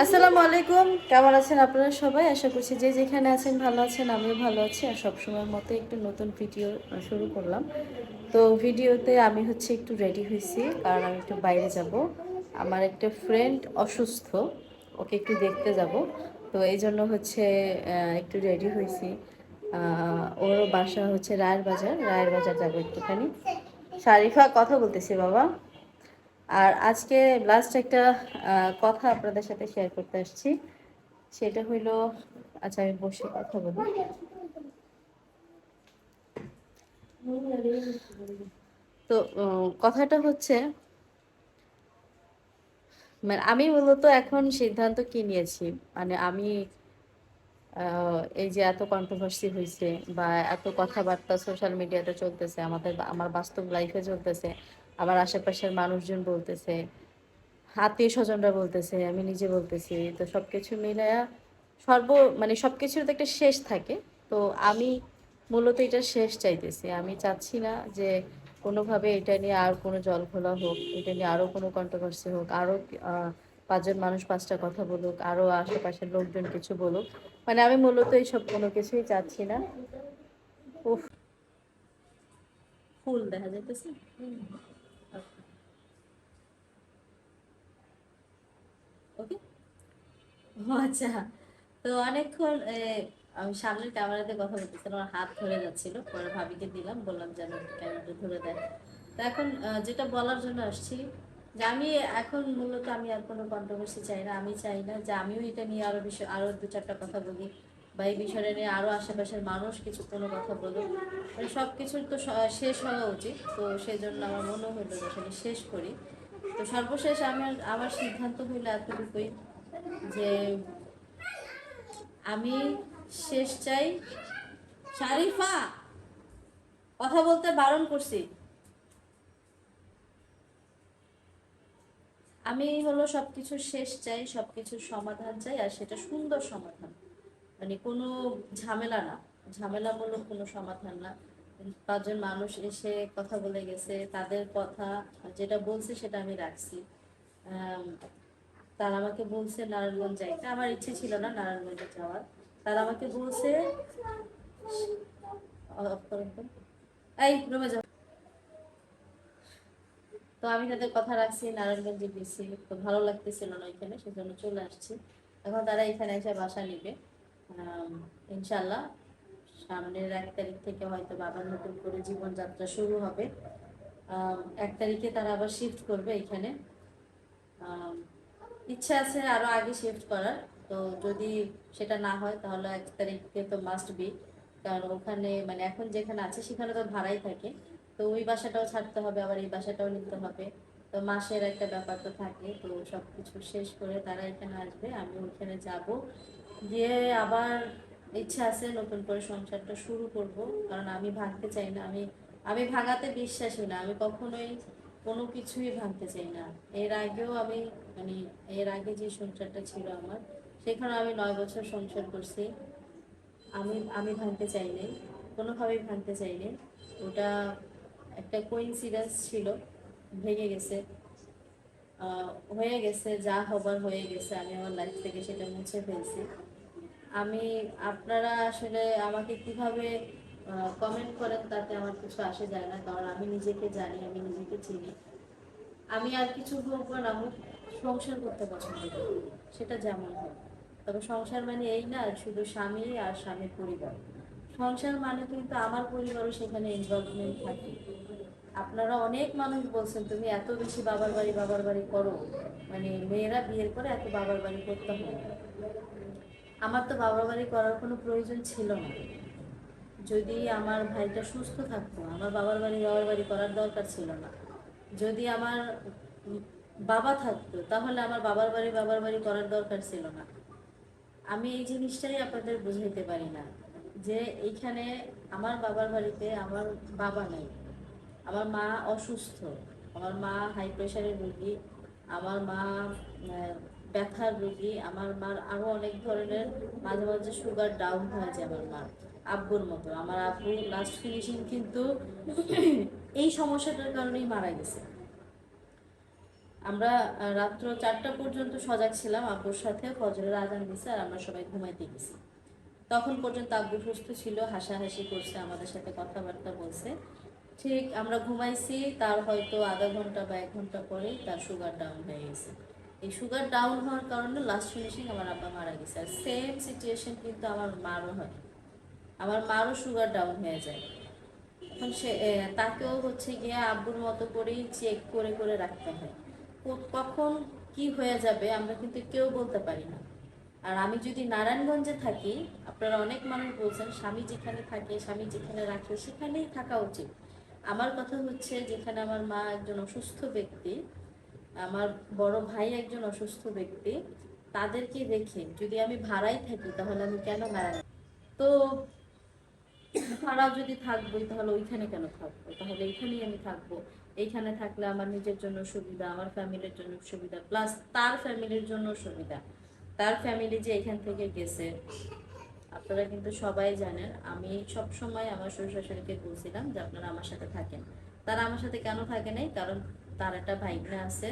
আসসালামু আলাইকুম। কেমন আছেন আপনারা সবাই? আশা করছি যে যেখানে আছেন ভালো আছেন, আমিও ভালো আছি। আর সবসময়ের মতো একটু নতুন ভিডিও শুরু করলাম। তো ভিডিওতে আমি হচ্ছে একটু রেডি হয়েছি, কারণ আমি একটু বাইরে যাব। আমার একটা ফ্রেন্ড অসুস্থ, ওকে একটু দেখতে যাব। তো এই জন্য হচ্ছে একটু রেডি হয়েছি। ওর বাসা হচ্ছে রায়ের বাজার। রায়ের বাজার যাব একটুখানি। শারিফা, কথা বলতেছি বাবা। আর আজকে লাস্ট একটা কথা আপনাদের সাথে শেয়ার করতে আসছি। সেটা হইল আচ্ছা আমি বসে কথা বলি। তো কথাটা হচ্ছে মানে আমি মূলত এখন সিদ্ধান্ত কি নিয়েছি? মানে আমি এই যে এত কন্ট্রোভার্সি হয়েছে বা এত কথাবার্তা সোশ্যাল মিডিয়াতে চলতেছে, আমাদের আমার বাস্তব লাইফে চলতেছে আমার আশেপাশের মানুষজন বলতেছে আত্মীয় স্বজনরা বলতেছে আমি নিজে বলতেছি। তো সবকিছু মিলায়া সর্ব মানে সবকিছুর তো একটা শেষ থাকে। তো আমি মূলত এটা শেষ চাইতেছি। আমি চাচ্ছি না যে কোনোভাবে এটা নিয়ে আর কোনো জল ঘোলা হোক এটা নিয়ে আরও কোনো কন্ট্রোভার্সি হোক আরও আহ, পাঁচজন মানুষ পাঁচটা কথা বলুক আরও আশেপাশের লোকজন কিছু বলুক। মানে আমি মূলত এইসব কোনো কিছুই চাচ্ছি না। উফ। ফুল দেখা যাইতেছে ওকে ও আচ্ছা। তো অনেকক্ষণ আমি সামনের ক্যামেরাতে কথা বলতেছিলাম আমার হাত ধরে যাচ্ছিল, পরে ভাবিকে দিলাম, বললাম যেন ক্যামেরাটা ধরে দেয়। তো এখন যেটা বলার জন্য আসছি যে আমি এখন মূলত আমি আর কোনো কন্ট্রোভার্সি চাই না, আমি চাই না যে আমিও এটা নিয়ে আরও বিষয়, আরও দু চারটা কথা বলি বা এই বিষয়টা নিয়ে আরও আশেপাশের মানুষ কিছু কোনো কথা বলুক। মানে সব কিছুর তো শেষ হওয়া উচিত, তো সেই জন্য আমার মনে হলো যে শেষ করি। তো সর্বশেষ আমার আমার সিদ্ধান্ত হইল এতটুকুই। যে আমি শেষ চাই। শারিফা, কথা বলতে বারণ করছি। আমি হলো সবকিছু শেষ চাই সবকিছুর সমাধান চাই, আর সেটা সুন্দর সমাধান। মানে কোনো ঝামেলা না। ঝামেলামূলক কোনো সমাধান না। পাঁচজন মানুষ এসে কথা বলে গেছে, তাদের কথা যেটা বলছে সেটা আমি রাখছি। তারা আমাকে বলছে, নারায়ণগঞ্জ যাইতে আমার ইচ্ছে ছিল না নারায়ণগঞ্জে যাওয়ার। তারা আমাকে বলছে। এই, রুমে যাও। তো আমি তাদের কথা রাখছি, নারায়ণগঞ্জে গেছি। তো ভালো লাগতেছিল না ওইখানে, সেজন্য চলে আসছি। এখন তারা এখানে এসে বাসা নিবে। ইনশাল্লাহ সামনের এক তারিখ থেকে হয়তো বাবার নতুন করে জীবনযাত্রা শুরু হবে। এক তারিখে তারা আবার শিফট করবে এখানে। ইচ্ছা আছে আরও আগে শিফট করার। তো যদি সেটা না হয়, তাহলে এক তারিখে তো মাস্ট বি কারণ ওখানে মানে এখন যেখানে আছে, সেখানে তো ভাড়াই থাকে। তো ওই বাসাটাও ছাড়তে হবে, আবার এই বাসাটাও নিতে হবে। তো মাসের একটা ব্যাপার তো থাকে, তো সবকিছু শেষ করে তারা এখানে আসবে, আমি ওইখানে যাব। গিয়ে আবার ইচ্ছা আছে নতুন করে সংসারটা শুরু করব, কারণ আমি ভাঙতে চাই না। আমি আমি ভাঙাতে বিশ্বাসী না। আমি কখনোই কোনো কিছুই ভাঙতে চাই না। এর আগেও আমি মানে এর আগে যে সংসারটা ছিল আমার সেখানে আমি নয় বছর সংসার করছি। আমি আমি ভাঙতে চাইনি কোনোভাবেই ভাঙতে চাইনি ওটা একটা কোইন্সিডেন্স ছিল, ভেঙে গেছে। হয়ে গেছে, যা হবার হয়ে গেছে, আমি আমার লাইফ থেকে সেটা মুছে ফেলছি। আমি, আপনারা আসলে আমাকে কীভাবে কমেন্ট করেন, তাতে আমার কিছু আসে যায় না, কারণ আমি নিজেকে জানি, আমি নিজেকে চিনি। আমি আর কিছু হোক বা না হোক সংসার করতে পছন্দ করি, সেটা যেমন হোক। তবে সংসার মানে এই না, শুধু স্বামী আর স্বামীর পরিবার। সংসার মানে কিন্তু আমার পরিবারও সেখানে ইনভলভমেন্ট থাকে। আপনারা অনেক মানুষ বলছেন, তুমি এত বেশি বাবার বাড়ি বাবার বাড়ি করো। মানে মেয়েরা বিয়ের করে এত বাবার বাড়ি করতে হবে আমার তো বাবার বাড়ি করার কোনো প্রয়োজন ছিল না। যদি আমার ভাইটা সুস্থ থাকতো, আমার বাবার বাড়ি বাবার বাড়ি করার দরকার ছিল না। যদি আমার বাবা থাকতো, তাহলে আমার বাবার বাড়ি বাবার বাড়ি করার দরকার ছিল না। আমি এই জিনিসটাই আপনাদের বুঝাইতে পারি না, যে এইখানে আমার বাবার বাড়িতে আমার বাবা নাই, আমার মা অসুস্থ, আমার মা হাই প্রেশারের রুগী, আমার মা ব্যথার রুগী, আমার মার আরও অনেক ধরনের মাঝে মাঝে সুগার ডাউন হয়ে যায় আমার মার আব্বুর মতো। আমার আব্বু লাস্ট ফিনিশিং কিন্তু এই সমস্যাটার কারণেই মারা গেছে। আমরা রাত্র চারটা পর্যন্ত সজাগ ছিলাম আব্বুর সাথে, ফজরের আজান দিছে আর আমরা সবাই ঘুমাইতে গেছি। তখন পর্যন্ত আব্বু সুস্থ ছিল, হাসাহাসি করছে, আমাদের সাথে কথাবার্তা বলছে। ঠিক আমরা ঘুমাইছি, তার হয়তো আধা ঘণ্টা বা এক ঘণ্টা পরে তার সুগার ডাউন হয়ে গেছে। এই সুগার ডাউন হওয়ার কারণে লাস্ট ফিনিশিং আমার আব্বা মারা গেছে। আর সেম সিচুয়েশন কিন্তু আমার মারও হয়। আমার মারও সুগার ডাউন হয়ে যায়। এখন সে তাকেও হচ্ছে গিয়ে আব্বুর মতো করেই চেক করে করে রাখতে হয়। কখন কি হয়ে যাবে আমরা কিন্তু কেউ বলতে পারি না। আর আমি যদি নারায়ণগঞ্জে থাকি, আপনারা অনেক মানুষ বলছেন, স্বামী যেখানে থাকে, স্বামী যেখানে রাখে, সেখানেই থাকা উচিত। আমার কথা হচ্ছে যেখানে আমার মা একজন অসুস্থ ব্যক্তি, আমার বড় ভাই একজন অসুস্থ ব্যক্তি, তাদেরকে রেখে যদি আমি ভাড়াই থাকি তাহলে আমি কেন নারায়ণ তো ভাড়া যদি থাকবোই, তাহলে ওইখানে কেন থাকব? তাহলে এইখানেই আমি থাকব। এইখানে থাকলে আমার নিজের জন্য সুবিধা, আমার ফ্যামিলির জন্য সুবিধা প্লাস তার ফ্যামিলির জন্য সুবিধা। তার ফ্যামিলি যে এখান থেকে গেছে, আপনারা কিন্তু সবাই জানেন, আমি সব সময় আমার শ্বশুর শাশুড়িকে বলছিলাম যে আপনারা আমার সাথে থাকেন। তারা আমার সাথে কেন থাকে নাই? কারণ তার একটা ভাইগনা আছে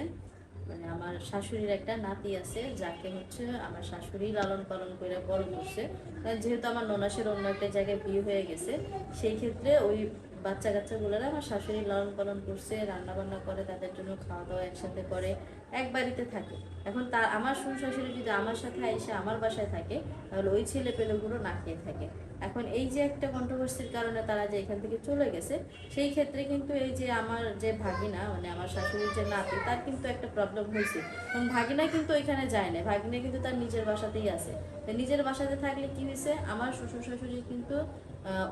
মানে আমার শাশুড়ির একটা নাতি আছে, যাকে হচ্ছে আমার শাশুড়ি লালন পালন করে বড় করছে। যেহেতু আমার ননাসের অন্য একটা জায়গায় বিয়ে হয়ে গেছে, সেই ক্ষেত্রে ওই বাচ্চা কাচ্চাগুলোরা আমার শাশুড়ি লালন পালন করছে রান্না বান্না করে, তাদের জন্য খাওয়া দাওয়া একসাথে করে। এক বাড়িতে থাকে। এখন তার, আমার শ্বশুর শাশুড়ি যদি আমার সাথে এসে আমার বাসায় থাকে, তাহলে ওই ছেলে পেলেগুলো না খেয়ে থাকে। এখন এই যে একটা কন্ট্রোভার্সির কারণে তারা যে এখান থেকে চলে গেছে, সেই ক্ষেত্রে কিন্তু এই যে আমার যে ভাগিনা মানে আমার শাশুড়ির যে নাতি, তার কিন্তু একটা প্রবলেম হয়েছে। কারণ ভাগিনা কিন্তু ওইখানে যায় না ভাগিনা কিন্তু তার নিজের বাসাতেই আছে। তো নিজের বাসাতে থাকলে কি হয়েছে? আমার শ্বশুর শাশুড়ি কিন্তু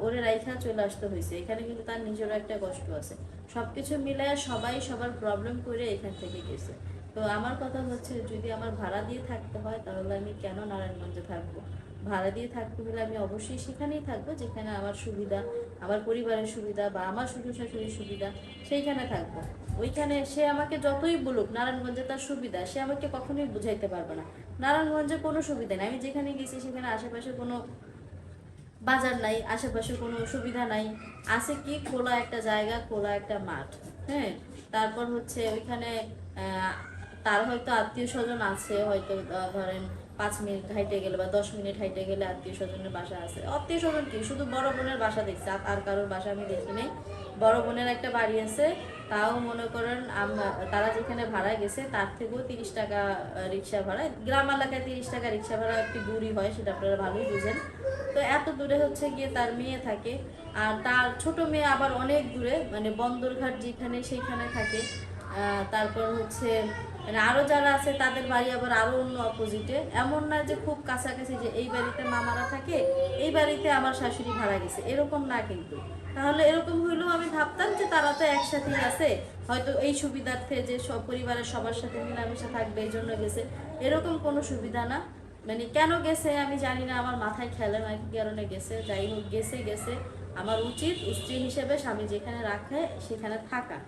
ওরে রাইখা চলে আসতে হয়েছে। এখানে কিন্তু তার নিজেরও একটা কষ্ট আছে। সবকিছু মিলায় সবাই সবার প্রবলেম করে এখান থেকে গেছে। তো আমার কথা হচ্ছে, যদি আমার ভাড়া দিয়ে থাকতে হয়, তাহলে আমি কেন নারায়ণগঞ্জে থাকব? ভাড়া দিয়ে থাকতে হলে আমি অবশ্যই সেখানেই থাকব, যেখানে আমার সুবিধা, আমার পরিবারের সুবিধা বা আমার শ্বশুর শাশুড়ির সুবিধা, সেইখানে থাকব। ওইখানে সে আমাকে যতই বলুক, নারায়ণগঞ্জে তার সুবিধা, সে আমাকে কখনোই বুঝাইতে পারবে না। নারায়ণগঞ্জে কোনো সুবিধা নেই, আমি যেখানে গেছি সেখানে আশেপাশে কোনো বাজার নাই, আশেপাশে কোনো সুবিধা নাই। আছে কি? খোলা একটা জায়গা, খোলা একটা মাঠ হ্যাঁ? তারপর হচ্ছে ওইখানে তার হয়তো আত্মীয় স্বজন আছে, হয়তো ধরেন পাঁচ মিনিট হাইটে গেলে বা দশ মিনিট হাইটে গেলে আত্মীয় স্বজনের বাসা আছে। আত্মীয় স্বজন কি? শুধু বড় বোনের বাসা দেখছি, আর- কারোর বাসা আমি দেখি নাই। বড় বোনের একটা বাড়ি আছে, তাও মনে করেন তারা যেখানে ভাড়া গেছে, তার থেকেও তিরিশ টাকা রিক্সা ভাড়া। গ্রাম এলাকায় তিরিশ টাকা রিক্সা ভাড়া একটু দূরই হয়, সেটা আপনারা ভালোই বুঝেন। তো এত দূরে হচ্ছে গিয়ে তার মেয়ে থাকে, আর তার ছোট মেয়ে আবার অনেক দূরে মানে বন্দরঘাট যেখানে সেইখানে থাকে। তারপর হচ্ছে মানে আরও যারা আছে, তাদের বাড়ি আবার আরও অন্য অপোজিটে এমন না যে খুব কাছাকাছি যে এই বাড়িতে মামারা থাকে, এই বাড়িতে আমার শাশুড়ি ভাড়া গেছে, এরকম না কিন্তু। তাহলে এরকম হইলেও আমি ভাবতাম যে তারা তো একসাথেই আছে, হয়তো এই সুবিধার্থে যে সব পরিবারের সবার সাথে মিলামিশা থাকবে, এই জন্য গেছে। এরকম কোনো সুবিধা না। মানে কেন গেছে আমি জানি না, আমার মাথায় খেলে না কি কারণে গেছে, যাই হোক, গেছে গেছে। আমার উচিত স্ত্রী হিসেবে স্বামী যেখানে রাখে, সেখানে থাকা।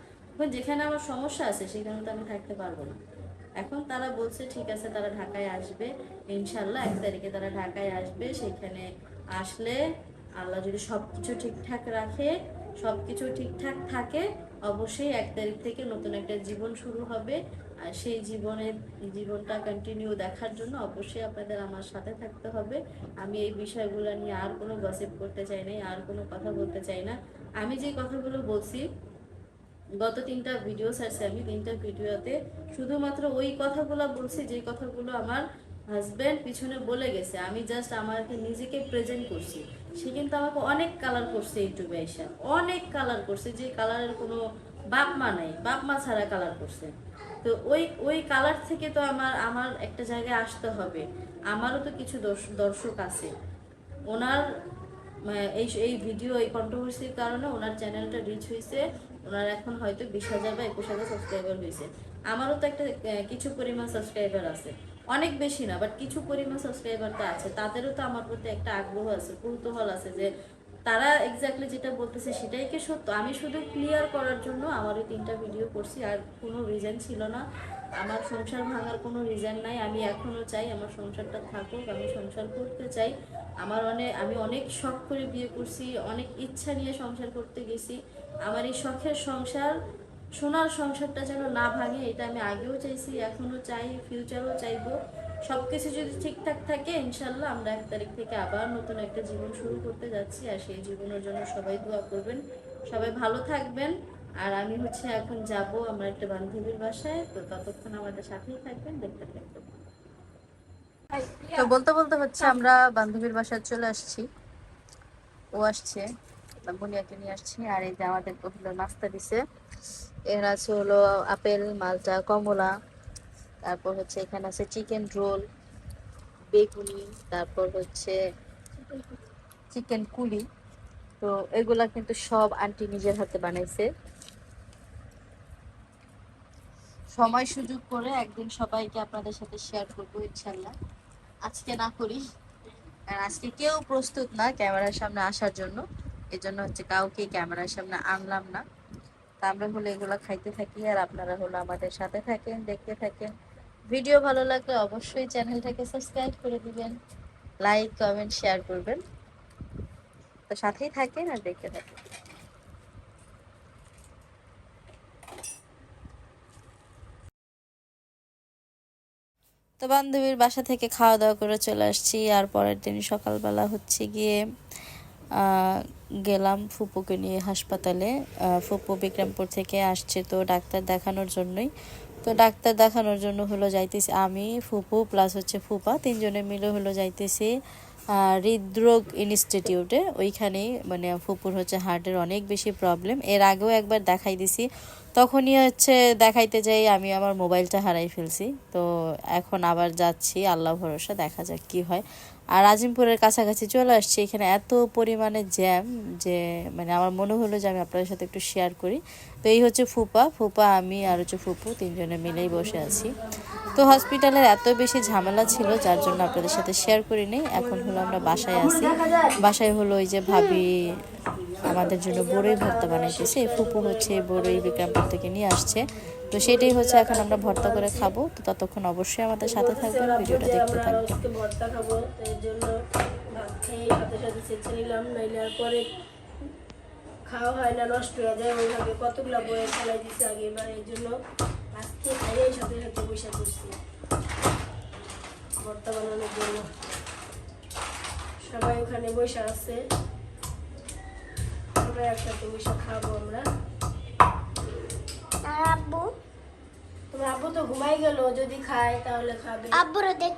এখন যেখানে আমার সমস্যা আছে, সেখানে তো আমি থাকতে পারব না। এখন তারা বলছে, ঠিক আছে, তারা ঢাকায় আসবে। ইনশাল্লাহ এক তারিখে তারা ঢাকায় আসবে। সেখানে আসলে আল্লাহ যদি সব কিছু ঠিকঠাক রাখে সব কিছু ঠিকঠাক থাকে, অবশ্যই এক তারিখ থেকে নতুন একটা জীবন শুরু হবে। আর সেই জীবনের, জীবনটা কন্টিনিউ দেখার জন্য অবশ্যই আপনাদের আমার সাথে থাকতে হবে। আমি এই বিষয়গুলো নিয়ে আর কোনো গসিপ করতে চাই না আর কোনো কথা বলতে চাই না। আমি যে কথাগুলো বলছি গত তিনটা ভিডিও ছাড়ছি আমি তিনটা ভিডিওতে শুধুমাত্র ওই কথাগুলো বলছি যে কথাগুলো আমার হাজব্যান্ড পিছনে বলে গেছে। আমি জাস্ট আমাকে নিজেকে প্রেজেন্ট করছি। সে কিন্তু আমাকে অনেক কালার করছে ইউটিউবে এসে। অনেক কালার করছে, যে কালারের কোনো বাপ মা নাই। বাপ মা ছাড়া কালার করছে। তো ওই ওই কালার থেকে তো আমার আমার একটা জায়গায় আসতে হবে। আমারও তো কিছু দর্শ- দর্শক আছে। ওনার এই এই ভিডিও এই কন্ট্রোভার্সির কারণে ওনার চ্যানেলটা রিচ হয়েছে ওনার এখন হয়তো বিশ হাজার বা একুশ হাজার সাবস্ক্রাইবার হয়েছে আমারও তো একটা কিছু পরিমাণ সাবস্ক্রাইবার আছে। অনেক বেশি না বাট কিছু পরিমাণ সাবস্ক্রাইবার তো আছে। তাদেরও তো আমার প্রতি একটা আগ্রহ আছে, কৌতূহল আছে যে তারা এক্স্যাক্টলি যেটা বলতেছে সেটাই কি সত্য? আমি শুধু ক্লিয়ার করার জন্য আমার ওই তিনটা ভিডিও করছি, আর কোনো রিজন ছিল না। আমার সংসার ভাঙার কোনো রিজন নাই। আমি এখনও চাই আমার সংসারটা থাকুক, আমি সংসার করতে চাই। আমার অনেক আমি অনেক শখ করে বিয়ে করছি, অনেক ইচ্ছা নিয়ে সংসার করতে গেছি। আমার এই শখের সংসার, সোনার সংসারটা যেন না ভাঙে, এটা আমি আগেও চাইছি এখনও চাই ফিউচারও চাইব। সব কিছু যদি ঠিকঠাক থাকে, ইনশাল্লাহ আমরা এক তারিখ থেকে আবার নতুন একটা জীবন শুরু করতে যাচ্ছি। আর সেই জীবনের জন্য সবাই দোয়া করবেন। সবাই ভালো থাকবেন। আর আমি হচ্ছে এখন যাব আমার একটা বান্ধবীর বাসায়, তো ততক্ষণ আমাদের সাথেই থাকবেন, দেখতে থাকবেন। তো বলতে বলতে হচ্ছে আমরা বান্ধবীর বাসায় চলে আসছি। ও আসছে বুনিয়াকে নিয়ে আসছি, আর এই যে আমাদের হলো নাস্তা দিছে। এর আছে হলো আপেল, মালটা, কমলা, তারপর হচ্ছে এখানে আছে চিকেন রোল বেগুনি, তারপর হচ্ছে চিকেন কুলি। তো এগুলা কিন্তু সব আন্টি নিজের হাতে বানাইছে। সময় সুযোগ করে একদিন সবাইকে আপনাদের সাথে শেয়ার করব ইনশাল্লাহ আজকে না করি। আর আজকে কেউ প্রস্তুত না ক্যামেরার সামনে আসার জন্য। এজন্য হচ্ছে কাউকে ক্যামেরার সামনে আনলাম না। তা আমরা হলো এগুলো খাইতে থাকি আর আপনারা হলো আমাদের সাথে থাকেন, দেখতে থাকেন। ভিডিও ভালো লাগলে অবশ্যই চ্যানেলটাকে সাবস্ক্রাইব করে দিবেন। লাইক কমেন্ট শেয়ার করবেন। তো সাথেই থাকেন আর দেখতে থাকেন। তো বান্ধবীর বাসা থেকে খাওয়া দাওয়া করে চলে আসছি। আর পরের দিন সকালবেলা হচ্ছে গিয়ে গেলাম ফুপুকে নিয়ে হাসপাতালে। ফুপু বিক্রমপুর থেকে আসছে তো ডাক্তার দেখানোর জন্যই। তো ডাক্তার দেখানোর জন্য হলো যাইতেছি আমি, ফুপু প্লাস হচ্ছে ফুপা, তিনজনে মিলে হলো যাইতেছি। হৃদরোগ ইনস্টিটিউটে। ওইখানেই মানে ফুপুর হচ্ছে হার্টের অনেক বেশি প্রবলেম। এর আগেও একবার দেখাই দিছি। তখনই হচ্ছে দেখাইতে যাই, আমি আমার মোবাইলটা হারাই ফেলছি। তো এখন আবার যাচ্ছি, আল্লাহ ভরসা, দেখা যাক কি হয়। আর আজিমপুরের কাছাকাছি চলে আসছি। এখানে এত পরিমাণে জ্যাম যে মানে আমার মনে হলো যে আমি আপনাদের সাথে একটু শেয়ার করি। তো এই হচ্ছে ফুপা। ফুপা, আমি আর হচ্ছে ফুপু তিনজনে মিলেই বসে আছি। তো হসপিটালের এত বেশি ঝামেলা ছিল, যার জন্য আপনাদের সাথে শেয়ার করি নেই এখন হলো আমরা বাসায় আছি। বাসায় হলো ওই যে ভাবি আমাদের জন্য বড়ই ভর্তা বানাইতেছে। ফুপু হচ্ছে বড়ই বিক্রমপুর থেকে নিয়ে আসছে। তো সেটাই হচ্ছে এখন আমরা ভর্তা করে খাব। তো ততক্ষণ অবশ্যই আমাদের সাথে থাকবেন ভিডিওটা দেখতে থাকবেন। ভর্তা খাব তো এর জন্য ভাত খেয়ে সাথে সাথে সেচে নিলাম নইলে আর পরে খাওয়া হয় না নষ্ট হয়ে যায়। ওইভাবে কতগুলো বয়ে ফেলাই দিচ্ছে আগে এবার এর জন্য আজকে খাইয়ে সাথে সাথে বৈশাখ করছি ভর্তা বানানোর জন্য। সবাই ওখানে বৈশা আছে। সবাই একসাথে বৈশাখ খাব আমরা। আব্বু? তোমার আব্বু তো ঘুমাই গেল যদি খায় তাহলে খাবে। আব্বুরা দেখ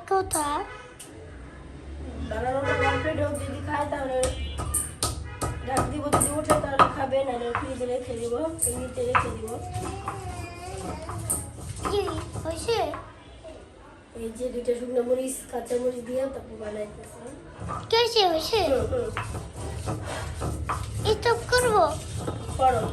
বানানোটা কমপ্লিট হোক যদি খায় তাহলে ডাক দিব যদি উঠে তাহলে খাবে নাহলে ফ্রিজে রেখে দিব এমনিতে রেখে দিব। কি হয়েছে? এই যে দুইটা শুকনো মরিচ কাঁচা মরিচ দিয়ে তারপর বানাইতেছে। কে হয়েছে। এসব করব? করো।